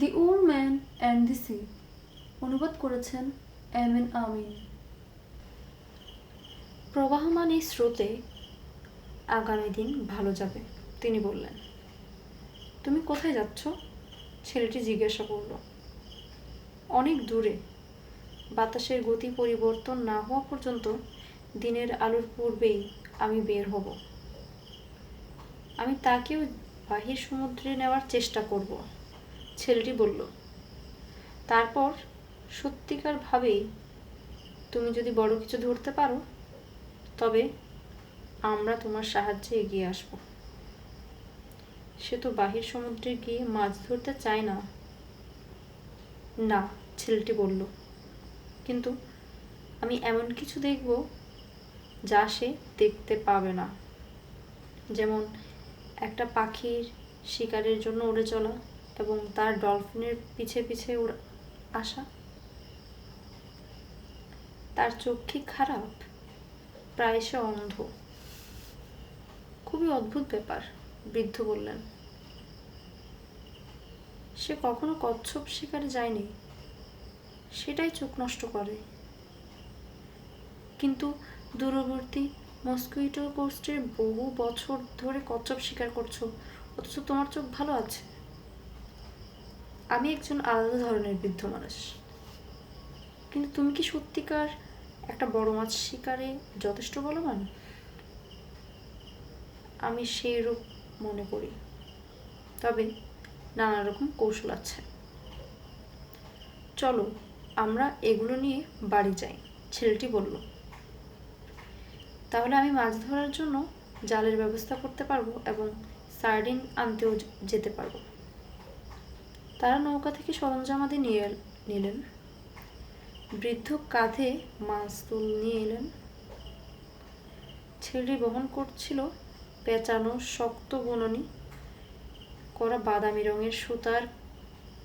The old man and the sea অনুবাদ করেছেন M N আমিন। প্রবাহমান এই স্রোতে আগামী দিন ভালো যাবে, তিনি বললেন। তুমি কোথায় যাচ্ছ? ছেলেটি জিজ্ঞাসা করল। অনেক দূরে। বাতাসের গতি পরিবর্তন না হওয়া পর্যন্ত দিনের আলোর পূর্বেই আমি বের হব। আমি তাকেও বাহির সমুদ্রে নেওয়ার চেষ্টা করব। ছেলেটি বলল, তারপর সত্যিকার ভাবেই তুমি যদি বড় কিছু ধরতে পারো, তবে আমরা তোমার সাহায্যে এগিয়ে আসব। সে তো বাহির সমুদ্রে গিয়ে মাছ ধরতে চায় না। না, ছেলেটি বলল, কিন্তু আমি এমন কিছু দেখব যা সে দেখতে পাবে না। যেমন একটা পাখির শিকারের জন্য উড়ে চলা এবং তার ডলফিনের পিছে পিছে উড়ে আসা। তার চোখ কি খারাপ প্রায় সে অন্ধ। খুবই অদ্ভুত ব্যাপার, বৃদ্ধ বললেন। সে কখনো কচ্ছপ শিকারে যায়নি। সেটাই চোখ নষ্ট করে। কিন্তু দূরবর্তী মস্কুইটো কোস্টের বহু বছর ধরে কচ্ছপ শিকার করছ, অথচ তোমার চোখ ভালো আছে। আমি একজন আলাদা ধরনের বৃদ্ধ মানুষ। কিন্তু তুমি কি সত্যিকার একটা বড় মাছ শিকারে যথেষ্ট বলবান? আমি সেই রূপ মনে করি। তবে নানা রকম কৌশল আছে। চলো, আমরা এগুলো নিয়ে বাড়ি যাই, ছেলেটি বলল। তাহলে আমি মাছ ধরার জন্য জালের ব্যবস্থা করতে পারব এবং সার্ডিন আনতেও যেতে পারব। তারা নৌকা থেকে সরঞ্জামাদি নিয়ে নিলেন। বৃদ্ধ কাঁধে মাছ তুল নিয়ে এলেন। ছেলেটি বহন করছিল পেঁচানো, শক্ত বুননি, করা বাদামি রঙের সুতার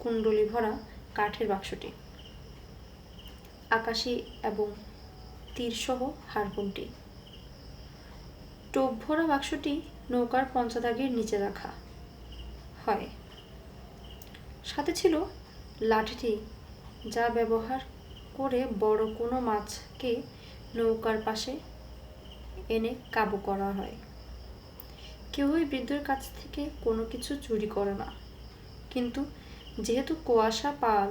কুণ্ডলি ভরা কাঠের বাক্সটি। আকাশি এবং তীরসহ হারপুনটি টোপ ভরা বাক্সটি নৌকার পঞ্চদাগের নিচে রাখা হয়। সাথে ছিল লাঠিটি, যা ব্যবহার করে বড় কোনো মাছকে নৌকার পাশে এনে কাবু করা হয়। কেউই বৃদ্ধের কাছ থেকে কোনো কিছু চুরি করে না। কিন্তু যেহেতু কুয়াশা, পাল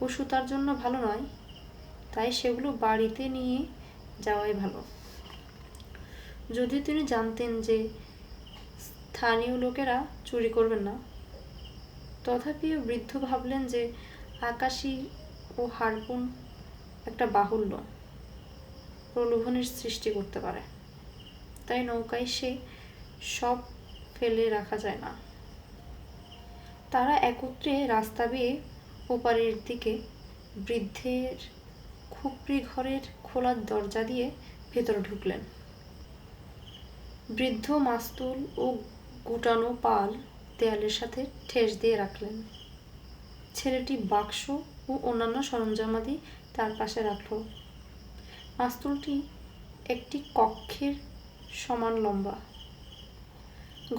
ও সুতার জন্য ভালো নয়, তাই সেগুলো বাড়িতে নিয়ে যাওয়াই ভালো। যদি তিনি জানতেন যে স্থানীয় লোকেরা চুরি করবেন না তথাপিও বৃদ্ধ ভাবলেন যে আকাশী ও হারপুন একটা বাহুল্য প্রলোভনের সৃষ্টি করতে পারে। তাই নৌকায় সে সব ফেলে রাখা যায় না। তারা একত্রে রাস্তা বেয়ে ওপারের দিকে বৃদ্ধের খুপড়ি ঘরের খোলার দরজা দিয়ে ভেতরে ঢুকলেন। বৃদ্ধ মাস্তুল ও গুটানো পাল দেয়ালের সাথে ঠেস দিয়ে রাখলেন। ছেলেটি বাক্স ও অন্যান্য সরঞ্জামাদি তার পাশে রাখল। মাস্তুলটি একটি কক্ষের সমান লম্বা।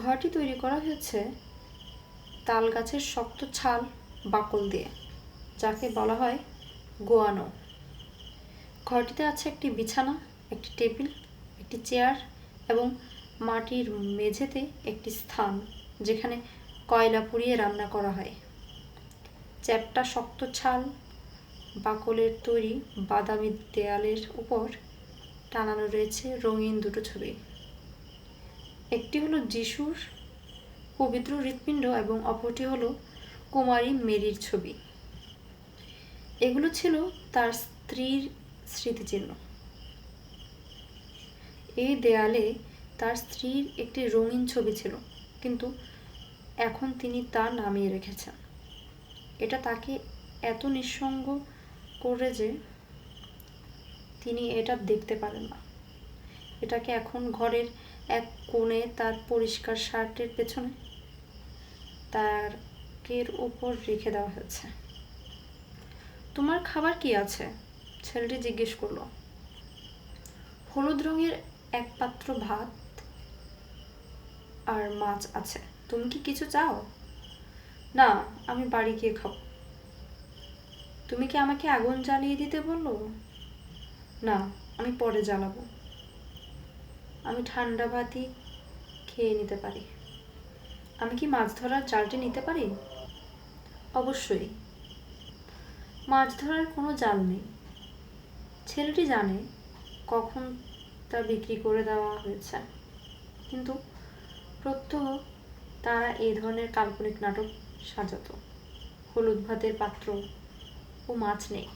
ঘরটি তৈরি করা হয়েছে তাল গাছের শক্ত ছাল বাকল দিয়ে, যাকে বলা হয় গোয়ানো। ঘরটিতে আছে একটি বিছানা, একটি টেবিল, একটি চেয়ার এবং মাটির মেঝেতে একটি স্থান। যেখানে কয়লা পুড়িয়ে রান্না করা হয়। চ্যাপটা শক্ত ছাল, বাকলের তৈরি বাদামি দেয়ালের উপর টানানো রয়েছে রঙিন দুটো ছবি। একটি হলো যিশুর পবিত্র হৃৎপিণ্ড এবং অপরটি হলো কুমারী মেরির ছবি। এগুলো ছিল তার স্ত্রীর স্মৃতিচিহ্ন। এই দেয়ালে তার স্ত্রীর একটি রঙিন ছবি ছিল, কিন্তু এখন তিনি তা নামিয়ে রেখেছেন। এটা তাকে এত নিঃসঙ্গ করে যে তিনি এটা দেখতে পারেন না। এটাকে এখন ঘরের এক কোণে তার পরিষ্কার শার্টের পেছনে তার কের উপর রেখে দেওয়া হয়েছে। তোমার খাবার কি আছে? ছেলেটি জিজ্ঞেস করল। হলুদ রঙের এক পাত্র ভাত আর মাছ আছে। তুমি কি কিছু চাও? না, আমি বাড়ি গিয়ে খাব। তুমি কি আমাকে আগুন জ্বালিয়ে দিতে বলল? না, আমি পরে জ্বালাবো। আমি ঠান্ডা ভাতই খেয়ে নিতে পারি। আমি কি মাছ ধরার জালটি নিতে পারি? অবশ্যই। মাছ ধরার কোনো জাল নেই। ছেলেটি জানে কখন তা বিক্রি করে দেওয়া হয়েছে। কিন্তু প্রত্যহ তারা এই ধরনের কাল্পনিক নাটক সাজাতো। হলুদ ভাতের পাত্র ও মাছ নেই,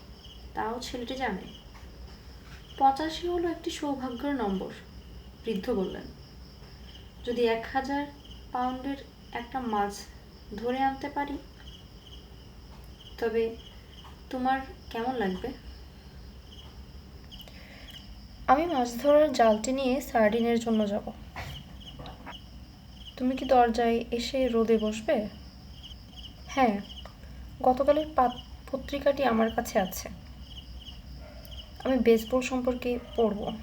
তাও ছেলেটি জানে। পঁচাশি হলো একটি সৌভাগ্যের নম্বর, বৃদ্ধ বললেন। যদি এক হাজার পাউন্ডের একটা মাছ ধরে আনতে পারি, তবে তোমার কেমন লাগবে? আমি মাছ ধরার জালটি নিয়ে সার্ডিনের জন্য যাব। তুমি কি দরজায় এসে রোদে বসবে? হ্যাঁ গতকালের পাত- পত্রিকাটি আমার কাছে আছে। আমি বেসবল সম্পর্কে পড়ব।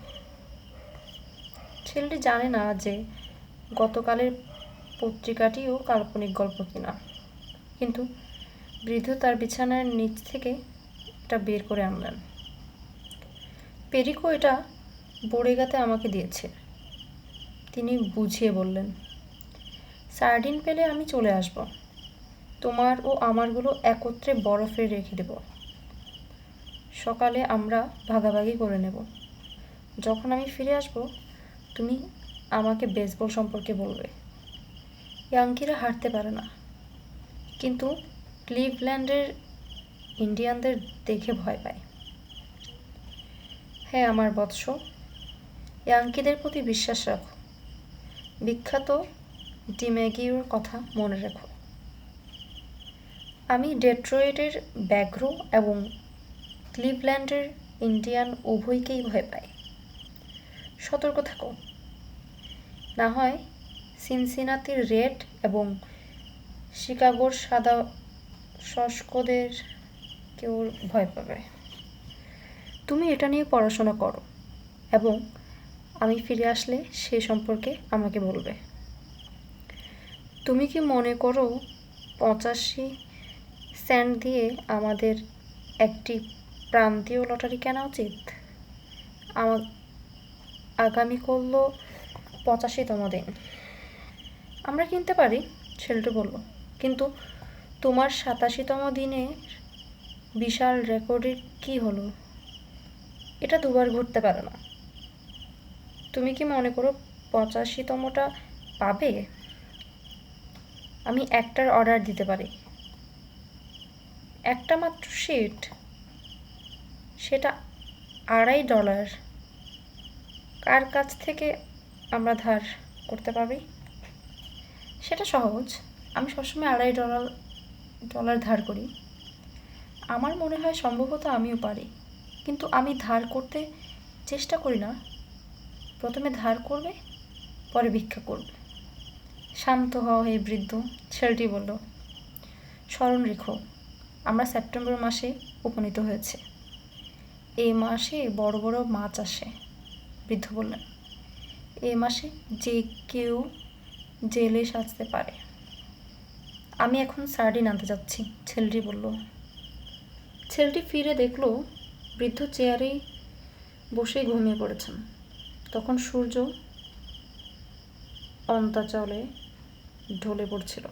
ছেলেটি জানে না যে গতকালের পত্রিকাটিও কাল্পনিক গল্প কিনা। কিন্তু বৃদ্ধ তার বিছানার নিচ থেকে এটা বের করে আনলেন। পেরিকো এটা বড়েগাতে আমাকে দিয়েছে। তিনি বুঝিয়ে বললেন সার্ডিন পেলে আমি চলে আসব। তোমার ও আমারগুলো একত্রে বরফে রেখে দেব। সকালে আমরা ভাগাভাগি করে নেব। যখন আমি ফিরে আসব, তুমি আমাকে বেসবল সম্পর্কে বলবে। ইয়াঙ্কিরা হারতে পারে না। কিন্তু ক্লিভল্যান্ডের ইন্ডিয়ানদের দেখে ভয় পায়। হ্যাঁ আমার বৎস। ইয়াঙ্কিদের প্রতি বিশ্বাস রাখো। বিখ্যাত ডিম্যাগিওর কথা মনে রেখো। আমি ডেট্রয়েটের ব্যাঘ্র এবং ক্লিভল্যান্ডের ইন্ডিয়ান উভয়কেই ভয় পাই। সতর্ক থাকো। না হয় সিনসিনাতির রেড এবং শিকাগোর সাদা শস্কদের কেউ ভয় পাবে। তুমি এটা নিয়ে পড়াশোনা করো এবং আমি ফিরে আসলে সে সম্পর্কে আমাকে বলবে। তুমি কি মনে করো পঁচাশি সেন্ট দিয়ে আমাদের একটি প্রান্তীয় লটারি কেনা উচিত? আমার আগামী করল পঁচাশিতম দিন। আমরা কিনতে পারি, ছেলেটি বলল। কিন্তু তোমার সাতাশিতম দিনে বিশাল রেকর্ডের কি হলো? এটা দুবার ঘুরতে পারে না। তুমি কি মনে করো পঁচাশিতমটা পাবে? আমি একটার অর্ডার দিতে পারি। একটা মাত্র সিট সেটা আড়াই ডলার কার কাছ থেকে আমরা ধার করতে পারি? সেটা সহজ। আমি সবসময় আড়াই ডলার ডলার ধার করি। আমার মনে হয় সম্ভবত আমিও পারি। কিন্তু আমি ধার করতে চেষ্টা করি না। প্রথমে ধার করবে, পরে ভিক্ষা করবে। শান্ত হও হে বৃদ্ধ, ছেলেটি বলল, স্মরণ রেখো, আমরা সেপ্টেম্বর মাসে উপনীত হয়েছে। এই মাসে বড় বড় মাছ আসে। বৃদ্ধ বললেন এই মাসে যে কেউ জেলে সাজতে পারে। আমি এখন সার্ডিন আনতে যাচ্ছি, ছেলেটি বলল। ছেলেটি ফিরে দেখল বৃদ্ধ চেয়ারেই বসে ঘুমিয়ে পড়েছেন। তখন সূর্য অন্তাচলে ঢলে পড়ছিল।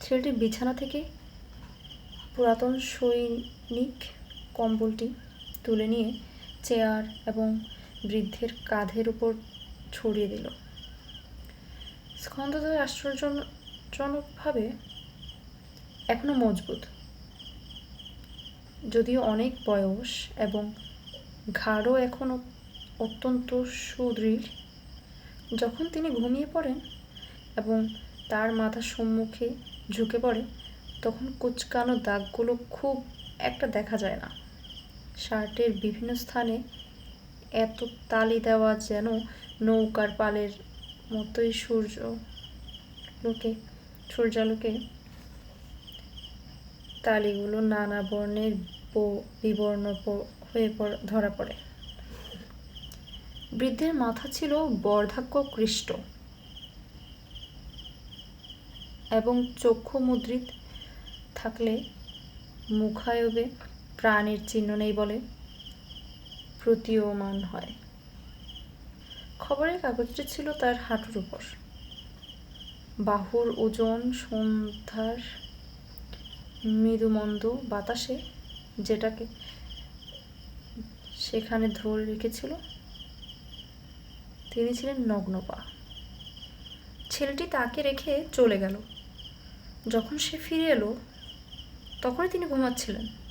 ছেলেটি বিছানা থেকে পুরাতন সৈনিক কম্বলটি তুলে নিয়ে চেয়ার এবং বৃদ্ধের কাঁধের উপর ছড়িয়ে দিল। স্কন্দদ্বয় আশ্চর্যজনকভাবে এখনও মজবুত। যদিও অনেক বয়স এবং ঘাড়ও এখনও অত্যন্ত সুদৃঢ়, যখন তিনি ঘুমিয়ে পড়েন এবং তার মাথা সম্মুখে ঝুঁকে পড়ে, তখন কুচকানো দাগগুলো খুব একটা দেখা যায় না। শার্টের বিভিন্ন স্থানে এত তালি দেওয়া যেন নৌকার পালের মতোই সূর্য লোকে, সূর্যালোকে। তালিগুলো নানা বর্ণের বিবর্ণ হয়ে ধরা পড়ে। বৃদ্ধের মাথা ছিল বর্ধাক্য কৃষ্ট। এবং চক্ষু মুদ্রিত থাকলে মুখায়বে প্রাণের চিহ্ন নেই বলে প্রতীয়মান হয়। খবরের কাগজটি ছিল তার হাঁটুর উপর। বাহুর ওজন, সন্ধ্যার মৃদুমন্দ বাতাসে যেটাকে সেখানে ধরে রেখেছিল, তিনি ছিলেন নগ্নপা। ছেলেটি তাকে রেখে চলে গেল। যখন সে ফিরে এলো তখনই তিনি ঘুমাচ্ছিলেন।